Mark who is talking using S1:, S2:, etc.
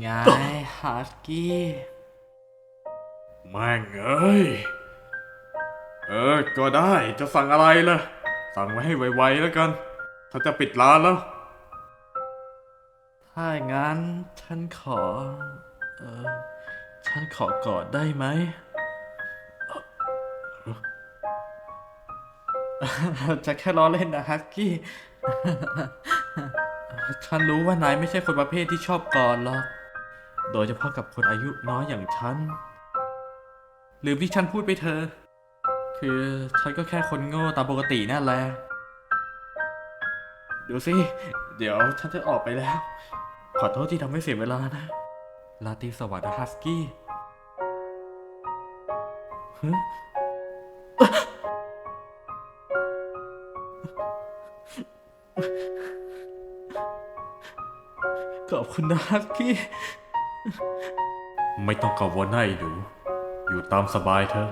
S1: ไงฮัสกี้
S2: แม่งเอ้ย เออ ก็ได้จะสั่งอะไรล่ะ สั่งไว้ให้ไวๆแล้วกันถ้าจะปิดร้านแล้ว
S1: ถ้างั้นฉันขอ เออ ฉันขอกอดได้ไหม จะแค่ล้อเล่นนะฮัสกี้ ฉันรู้ว่านายไม่ใช่คนประเภทที่ชอบกอดหรอก โดยเฉพาะกับคนอายุน้อยอย่างฉัน ลืมที่ฉันพูดไปเธอ คือฉันก็แค่คนโง่ตามปกตินั่นแหละ ดูสิ เดี๋ยวฉันจะออกไปแล้ว ขอโทษที่ทำให้เสียเวลานะ ลาตีสวัสดิ์ฮัสกี้ฮะ ขอบคุณนะฮัสกี้
S2: ไม่ต้องกังวลนะไอ้หนู อยู่ตามสบายเถอะ